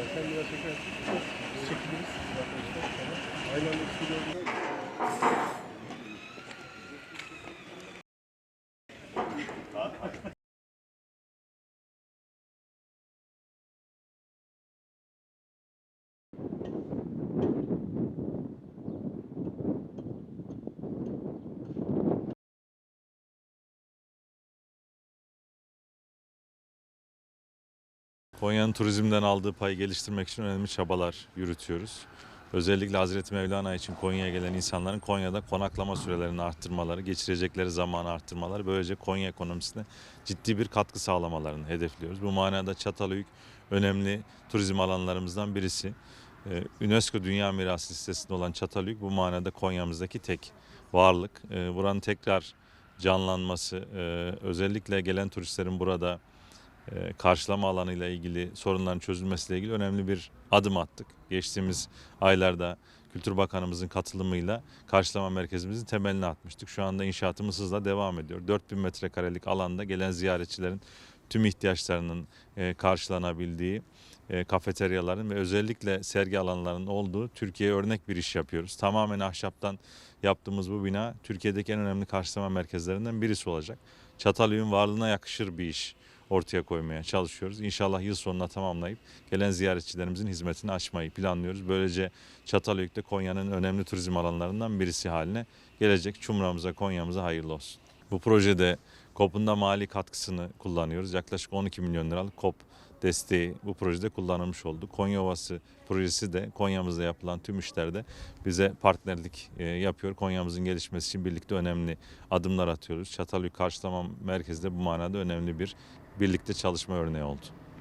Sen biraz çeker. Çekiliriz. Aynı anda stüdyoda. Konya'nın turizmden aldığı payı geliştirmek için önemli çabalar yürütüyoruz. Özellikle Hazreti Mevlana için Konya'ya gelen insanların Konya'da konaklama sürelerini arttırmaları, geçirecekleri zamanı arttırmaları, böylece Konya ekonomisine ciddi bir katkı sağlamalarını hedefliyoruz. Bu manada Çatalhöyük önemli turizm alanlarımızdan birisi. Ee, UNESCO Dünya Mirası listesinde olan Çatalhöyük bu manada Konya'mızdaki tek varlık. Ee, Buranın tekrar canlanması, e, özellikle gelen turistlerin burada karşılama alanıyla ilgili sorunların çözülmesiyle ilgili önemli bir adım attık. Geçtiğimiz aylarda Kültür Bakanımızın katılımıyla karşılama merkezimizin temelini atmıştık. Şu anda inşaatımız hızla devam ediyor. 4000 metrekarelik alanda gelen ziyaretçilerin tüm ihtiyaçlarının e, karşılanabildiği e, kafeteryaların ve özellikle sergi alanlarının olduğu Türkiye'ye örnek bir iş yapıyoruz. Tamamen ahşaptan yaptığımız bu bina Türkiye'deki en önemli karşılama merkezlerinden birisi olacak. Çatalhöyük'ün varlığına yakışır bir iş ortaya koymaya çalışıyoruz. İnşallah yıl sonuna tamamlayıp gelen ziyaretçilerimizin hizmetini açmayı planlıyoruz. Böylece Çatalhöyük de Konya'nın önemli turizm alanlarından birisi haline gelecek. Çumra'mıza, Konya'mıza hayırlı olsun. Bu projede KOP'un da mali katkısını kullanıyoruz. Yaklaşık 12 milyon liralık KOP desteği bu projede kullanılmış oldu. Konya Ovası projesi de Konya'mızda yapılan tüm işlerde bize partnerlik e, yapıyor. Konya'mızın gelişmesi için birlikte önemli adımlar atıyoruz. Çatalhöyük Karşılama Merkezi de bu manada önemli bir birlikte çalışma örneği oldu.